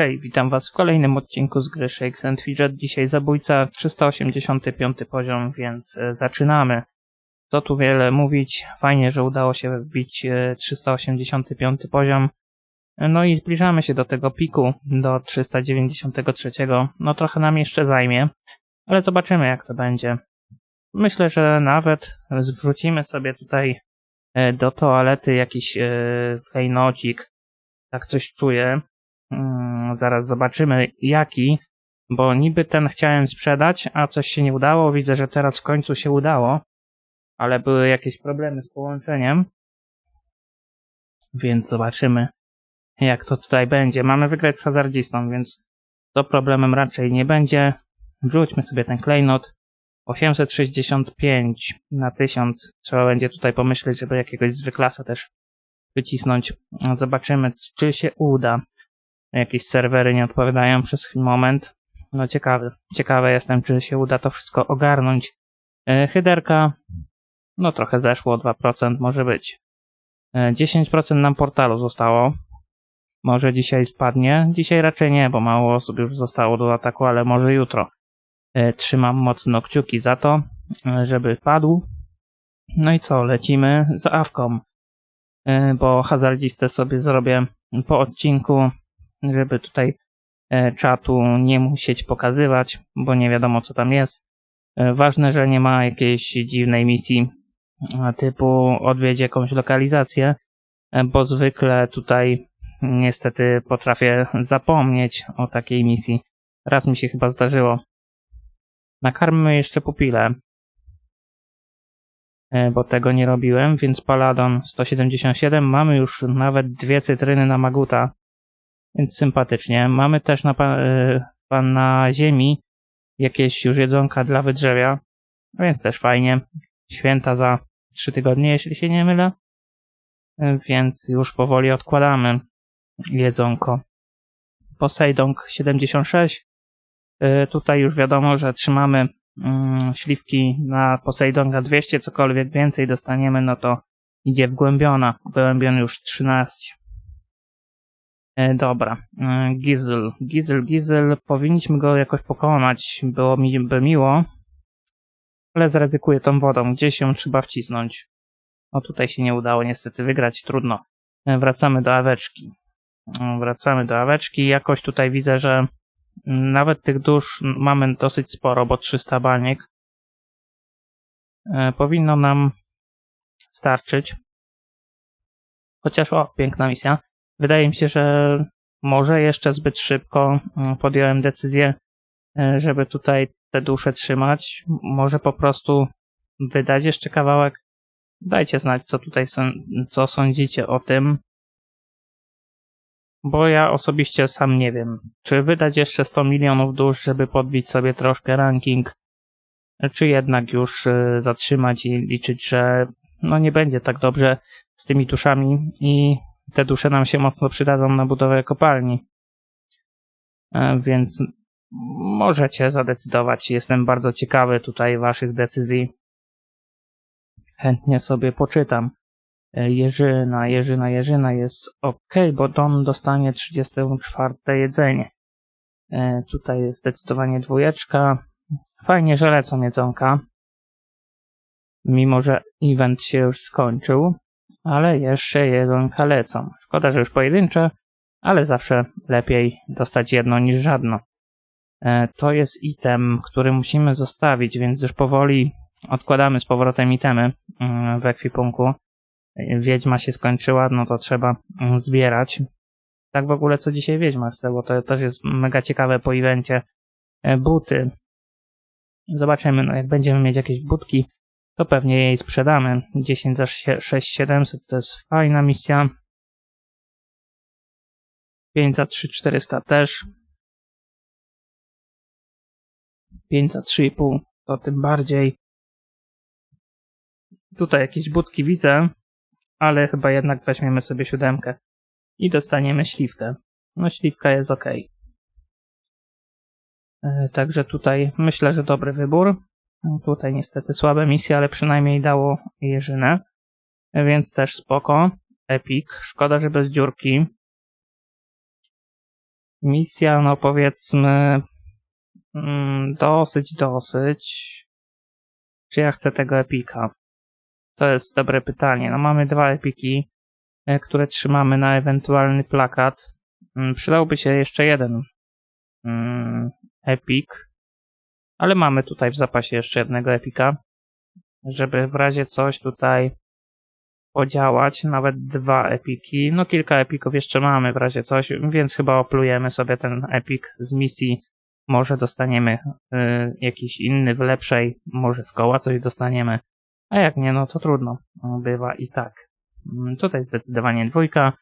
Hej, witam was w kolejnym odcinku z gry Shakes and Fidget. Dzisiaj zabójca 385 poziom, więc e, zaczynamy. Co tu wiele mówić, fajnie, że udało się wbić e, 385 poziom. E, No i zbliżamy się do tego piku, do 393. No trochę nam jeszcze zajmie, ale zobaczymy jak to będzie. Myślę, że nawet wrzucimy sobie tutaj e, do toalety jakiś klejnocik. Tak coś czuję. Mm, zaraz zobaczymy jaki, bo niby ten chciałem sprzedać, a coś się nie udało. Widzę, że teraz w końcu się udało, ale były jakieś problemy z połączeniem. Więc zobaczymy, jak to tutaj będzie. Mamy wygrać z hazardzistą, więc to problemem raczej nie będzie. Wrzućmy sobie ten klejnot. 865 na 1000. Trzeba będzie tutaj pomyśleć, żeby jakiegoś zwyklasa też wycisnąć. Zobaczymy, czy się uda. Jakieś serwery nie odpowiadają przez moment. No ciekawy. Ciekawe jestem, czy się uda to wszystko ogarnąć. E, Hyderka. No trochę zeszło, 2% może być. E, 10% nam portalu zostało. Może dzisiaj spadnie. Dzisiaj raczej nie, bo mało osób już zostało do ataku, ale może jutro. E, Trzymam mocno kciuki za to, e, żeby padł. No i co, lecimy z awką. E, Bo hazardzistę sobie zrobię po odcinku żeby tutaj e, czatu nie musieć pokazywać, bo nie wiadomo co tam jest. E, Ważne, że nie ma jakiejś dziwnej misji e, typu odwiedź jakąś lokalizację, bo zwykle tutaj niestety potrafię zapomnieć o takiej misji. Raz mi się chyba zdarzyło. Nakarmmy jeszcze pupilę, e, bo tego nie robiłem, więc Paladon 177. Mamy już nawet dwie cytryny na Maguta więc sympatycznie. Mamy też na, pan na ziemi jakieś już jedzonka dla wydrzewia, a więc też fajnie. Święta za trzy tygodnie, jeśli się nie mylę. Y, Więc już powoli odkładamy jedzonko. Poseidong 76. Y, Tutaj już wiadomo, że trzymamy mm, śliwki na Poseidonga 200, cokolwiek więcej dostaniemy, no to idzie wgłębiona. Wgłębiony już 13. E, Dobra, e, Gizel, Gizel, Gizel, powinniśmy go jakoś pokonać, było mi by miło, ale zaryzykuję tą wodą, gdzieś ją trzeba wcisnąć. O, tutaj się nie udało niestety wygrać, trudno. E, Wracamy do aweczki. Wracamy do aweczki, jakoś tutaj widzę, że nawet tych dusz mamy dosyć sporo, bo 300 baniek. Powinno nam starczyć. Chociaż, o, piękna misja. Wydaje mi się, że może jeszcze zbyt szybko mm, podjąłem decyzję, e, żeby tutaj te dusze trzymać. Może po prostu wydać jeszcze kawałek. Dajcie znać, co tutaj co sądzicie o tym. Bo ja osobiście sam nie wiem, czy wydać jeszcze 100 milionów dusz, żeby podbić sobie troszkę ranking, czy jednak już e, zatrzymać i liczyć, że no nie będzie tak dobrze z tymi duszami i te dusze nam się mocno przydadzą na budowę kopalni. E, Więc możecie zadecydować. Jestem bardzo ciekawy tutaj waszych decyzji. Chętnie sobie poczytam. E, Jerzyna, Jerzyna, Jerzyna jest ok, bo Don dostanie 34 jedzenie. E, Tutaj jest zdecydowanie dwójeczka. Fajnie, że lecą jedzonka. Mimo, że event się już skończył ale jeszcze jedzonka lecą. Szkoda, że już pojedyncze, ale zawsze lepiej dostać jedno niż żadno. E, To jest item, który musimy zostawić, więc już powoli odkładamy z powrotem itemy mm, w ekwipunku. Wiedźma się skończyła, no to trzeba mm, zbierać. Tak w ogóle co dzisiaj Wiedźma chce, bo to też jest mega ciekawe po evencie. E, Buty. Zobaczymy, no jak będziemy mieć jakieś budki, to pewnie jej sprzedamy. 10 za 6700 to jest fajna misja. 5 za 3400 też. 5 za 3,5 to tym bardziej. Tutaj jakieś budki widzę, ale chyba jednak weźmiemy sobie siódemkę i dostaniemy śliwkę. No śliwka jest ok. Także tutaj myślę, że dobry wybór. Tutaj niestety słabe misje, ale przynajmniej dało jeżynę. Więc też spoko. Epic. Szkoda, że bez dziurki. Misja, no powiedzmy, mm, dosyć, dosyć. Czy ja chcę tego epika? To jest dobre pytanie. No mamy dwa epiki, e, które trzymamy na ewentualny plakat. Mm, Przydałby się jeszcze jeden mm, epik, ale mamy tutaj w zapasie jeszcze jednego epika, żeby w razie coś tutaj podziałać, nawet dwa epiki. No kilka epików jeszcze mamy w razie coś, więc chyba oplujemy sobie ten epik z misji. Może dostaniemy y, jakiś inny w lepszej, może z koła coś dostaniemy. A jak nie, no to trudno. Bywa i tak. Mm, Tutaj zdecydowanie dwójka.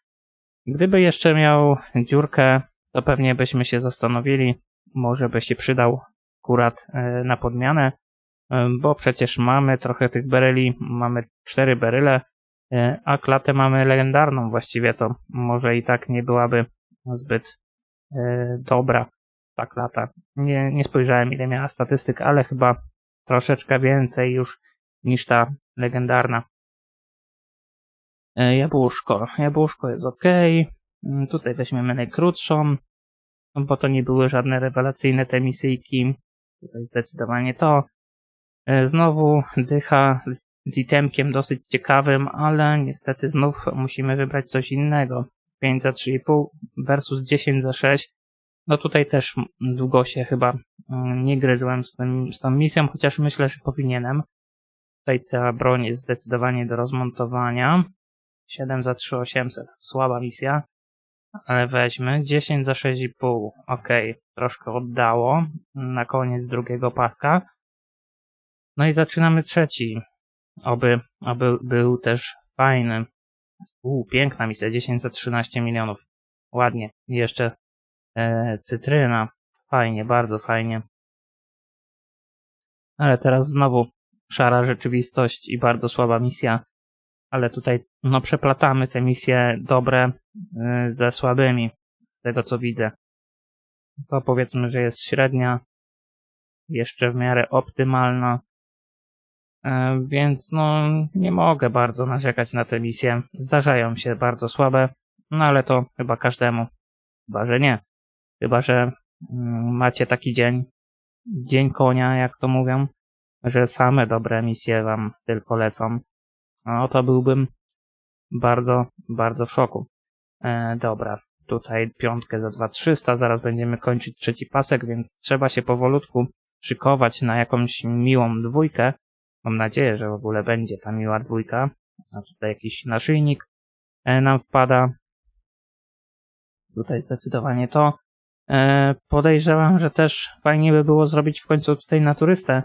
Gdyby jeszcze miał dziurkę, to pewnie byśmy się zastanowili. Może by się przydał akurat y, na podmianę, y, bo przecież mamy trochę tych beryli. Mamy cztery beryle, y, a klatę mamy legendarną właściwie, to może i tak nie byłaby zbyt dobra ta klata. Nie, nie spojrzałem ile miała statystyk, ale chyba troszeczkę więcej już niż ta legendarna. E, Jabłuszko. Jabłuszko jest ok. Mm, Tutaj weźmiemy najkrótszą, bo to nie były żadne rewelacyjne te misyjki. Tutaj zdecydowanie to. E, Znowu dycha z- itemkiem dosyć ciekawym, ale niestety znów musimy wybrać coś innego. 5 za 3,5 versus 10 za 6. No tutaj też długo się chyba mm, nie gryzłem z, tym, z tą misją, chociaż myślę, że powinienem. Tutaj ta broń jest zdecydowanie do rozmontowania. 7 za 3800. Słaba misja. Ale weźmy. 10 za 6,5. Ok, troszkę oddało. Na koniec drugiego paska. No i zaczynamy trzeci. Oby, oby był też fajny. Uuu, piękna misja. 10 za 13 milionów. Ładnie. I jeszcze e, cytryna. Fajnie, bardzo fajnie. Ale teraz znowu szara rzeczywistość i bardzo słaba misja. Ale tutaj no przeplatamy te misje dobre y, ze słabymi, z tego co widzę. To powiedzmy, że jest średnia, jeszcze w miarę optymalna. E, Więc no nie mogę bardzo narzekać na te misje. Zdarzają się bardzo słabe, no ale to chyba każdemu. Chyba, że nie. Chyba, że mm, macie taki dzień, dzień konia, jak to mówią, że same dobre misje wam tylko lecą. No to byłbym bardzo, bardzo w szoku. E, dobra, tutaj piątkę za 2300, zaraz będziemy kończyć trzeci pasek, więc trzeba się powolutku szykować na jakąś miłą dwójkę. Mam nadzieję, że w ogóle będzie ta miła dwójka. A tutaj jakiś naszyjnik e, nam wpada. Tutaj zdecydowanie to. E, podejrzewam, że też fajnie by było zrobić w końcu tutaj na turystę.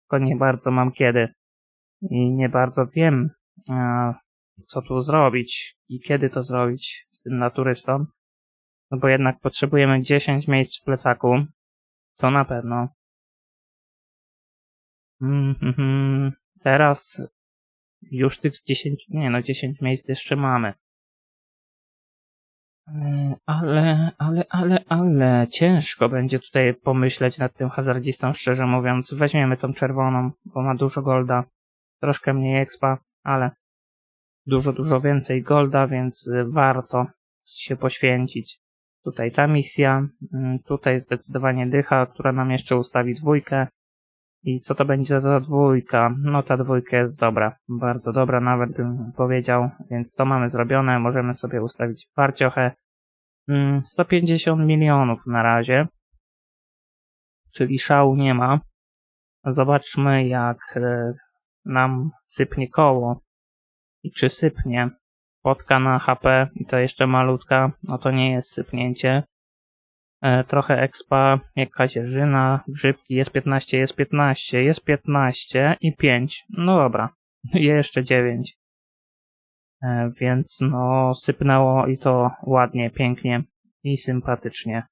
Tylko nie bardzo mam kiedy. I nie bardzo wiem, co tu zrobić i kiedy to zrobić naturystą. No bo jednak potrzebujemy 10 miejsc w plecaku. To na pewno. Mhm. Teraz już tych 10, nie no 10 miejsc jeszcze mamy. E, Ale, ale, ale, ale ciężko będzie tutaj pomyśleć nad tym hazardzistą, szczerze mówiąc. Weźmiemy tą czerwoną, bo ma dużo golda. Troszkę mniej expa, ale dużo, dużo więcej golda, więc y, warto się poświęcić. Tutaj ta misja, mm, tutaj zdecydowanie dycha, która nam jeszcze ustawi dwójkę. I co to będzie za dwójka? No ta dwójka jest dobra, bardzo dobra nawet bym powiedział, więc to mamy zrobione, możemy sobie ustawić parciochę. Mm, 150 milionów na razie, czyli szału nie ma. Zobaczmy jak e, nam sypnie koło i czy sypnie. Potka na HP i to jeszcze malutka, no to nie jest sypnięcie. E, trochę expa, jakaś żyna, grzybki, jest 15, jest 15, jest 15 i 5. No dobra, jeszcze 9. E, więc no sypnęło i to ładnie, pięknie i sympatycznie.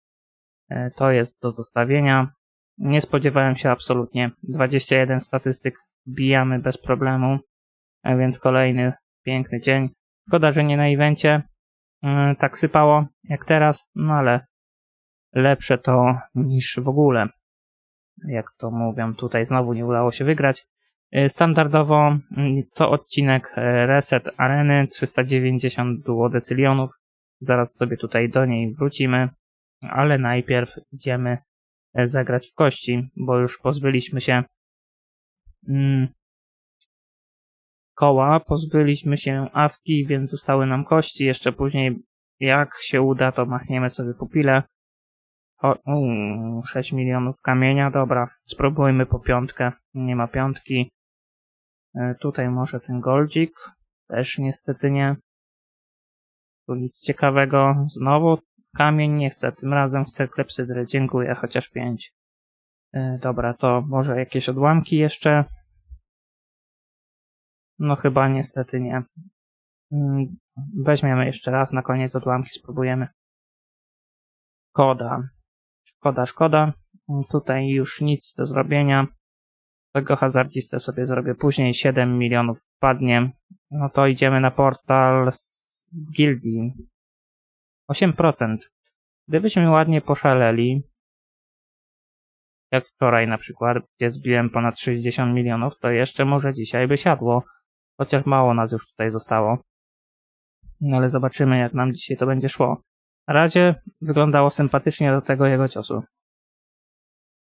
E, to jest do zostawienia. Nie spodziewałem się absolutnie. 21 statystyk wbijamy bez problemu. Więc kolejny piękny dzień. Szkoda, że nie na evencie yy, tak sypało jak teraz, no ale lepsze to niż w ogóle. Jak to mówią, tutaj znowu nie udało się wygrać. Yy, Standardowo yy, co odcinek yy, reset areny 390 duodecylionów. Zaraz sobie tutaj do niej wrócimy. ale najpierw idziemy e, zagrać w kości, bo już pozbyliśmy się mm, koła, pozbyliśmy się awki, więc zostały nam kości. Jeszcze później, jak się uda, to machniemy sobie pupile. O, uu, 6 milionów kamienia, dobra, spróbujmy po piątkę. Nie ma piątki. E, tutaj może ten goldzik, też niestety nie. Tu nic ciekawego. Znowu kamień nie chcę, tym razem chcę klepsydry. Dziękuję, chociaż 5. E, dobra, to może jakieś odłamki jeszcze. No chyba niestety nie. Mm, Weźmiemy jeszcze raz na koniec odłamki, spróbujemy. Szkoda. Szkoda, szkoda. Tutaj już nic do zrobienia. Tego hazardzistę sobie zrobię później. 7 milionów wpadnie. No to idziemy na portal z gildii. 8%. Gdybyśmy ładnie poszaleli, jak wczoraj na przykład, gdzie zbiłem ponad 60 milionów, to jeszcze może dzisiaj by siadło. Chociaż mało nas już tutaj zostało. No ale zobaczymy, jak nam dzisiaj to będzie szło. Na razie wyglądało sympatycznie do tego jego ciosu.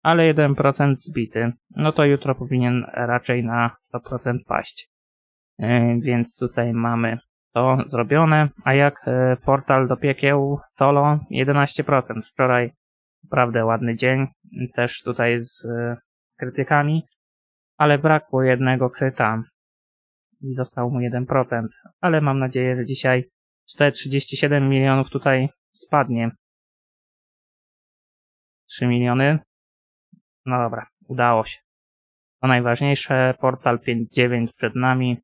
Ale 1% zbity. No to jutro powinien raczej na 100% paść. Yy, więc tutaj mamy to zrobione. A jak yy, portal do piekieł solo? 11%. Wczoraj naprawdę ładny dzień. Też tutaj z yy, krytykami. Ale brakło jednego kryta i został mu 1%. Ale mam nadzieję, że dzisiaj 437 milionów tutaj spadnie. 3 miliony. No dobra, udało się. To najważniejsze, portal 5.9 przed nami.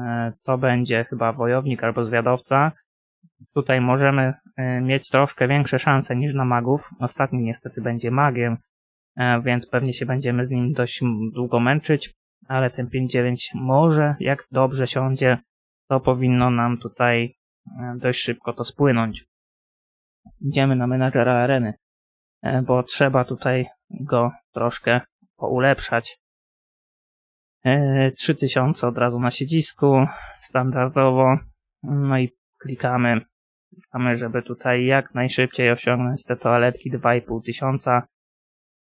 E, To będzie chyba wojownik albo zwiadowca. Więc tutaj możemy e, mieć troszkę większe szanse niż na magów. Ostatni niestety będzie magiem, e, więc pewnie się będziemy z nim dość długo męczyć ale ten 5.9 może, jak dobrze siądzie, to powinno nam tutaj e, dość szybko to spłynąć. Idziemy na menadżera areny, e, bo trzeba tutaj go troszkę poulepszać. 3000 e, od razu na siedzisku, standardowo, no i klikamy, klikamy, żeby tutaj jak najszybciej osiągnąć te toaletki 2500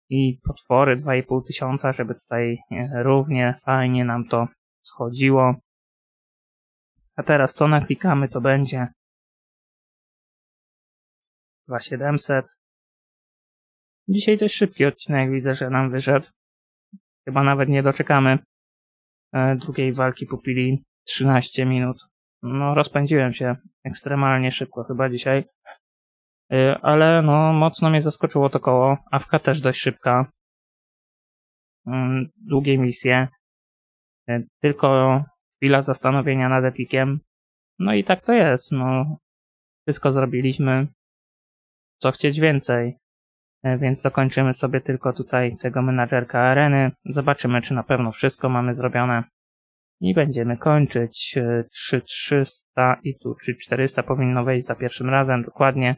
i potwory 2,5 tysiąca, żeby tutaj e, równie fajnie nam to schodziło. A teraz co naklikamy to będzie 2700. Dzisiaj dość szybki odcinek widzę, że nam wyszedł. Chyba nawet nie doczekamy e, drugiej walki pupili 13 minut. No rozpędziłem się ekstremalnie szybko chyba dzisiaj. Y, ale no mocno mnie zaskoczyło to koło. Awka też dość szybka. Mm, długie misje. Y, tylko chwila zastanowienia nad epikiem. No i tak to jest, no. Wszystko zrobiliśmy. Co chcieć więcej. Y, więc dokończymy sobie tylko tutaj tego menadżerka areny. Zobaczymy, czy na pewno wszystko mamy zrobione. I będziemy kończyć. 3300 i tu 3400 powinno wejść za pierwszym razem, dokładnie.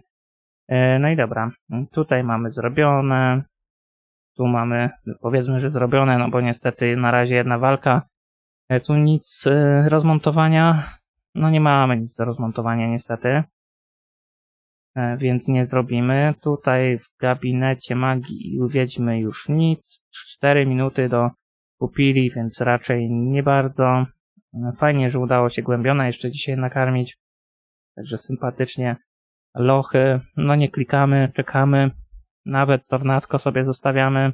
E, no i dobra, tutaj mamy zrobione, tu mamy powiedzmy, że zrobione, no bo niestety na razie jedna walka. E, tu nic e, rozmontowania, no nie mamy nic do rozmontowania niestety, więc nie zrobimy. Tutaj w gabinecie magii wiedźmy już nic, 4 minuty do kupili, więc raczej nie bardzo. Fajnie, że udało się głębiona jeszcze dzisiaj nakarmić, także sympatycznie lochy, no nie klikamy, czekamy, nawet to wnatko sobie zostawiamy.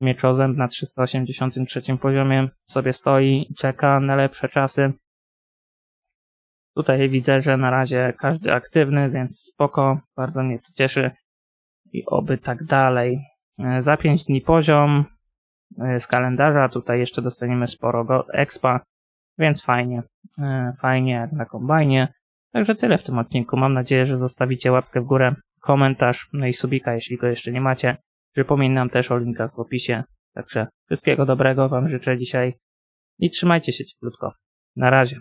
Mieczozęb na 383 poziomie sobie stoi i czeka na lepsze czasy. Tutaj widzę, że na razie każdy aktywny, więc spoko, bardzo mnie to cieszy i oby tak dalej. E, za 5 dni poziom e, z kalendarza, tutaj jeszcze dostaniemy sporo expa, więc fajnie, e, fajnie jak na kombajnie. Także tyle w tym odcinku. Mam nadzieję, że zostawicie łapkę w górę, komentarz, no i subika, jeśli go jeszcze nie macie. Przypominam też o linkach w opisie. Także wszystkiego dobrego Wam życzę dzisiaj i trzymajcie się cieplutko. Na razie.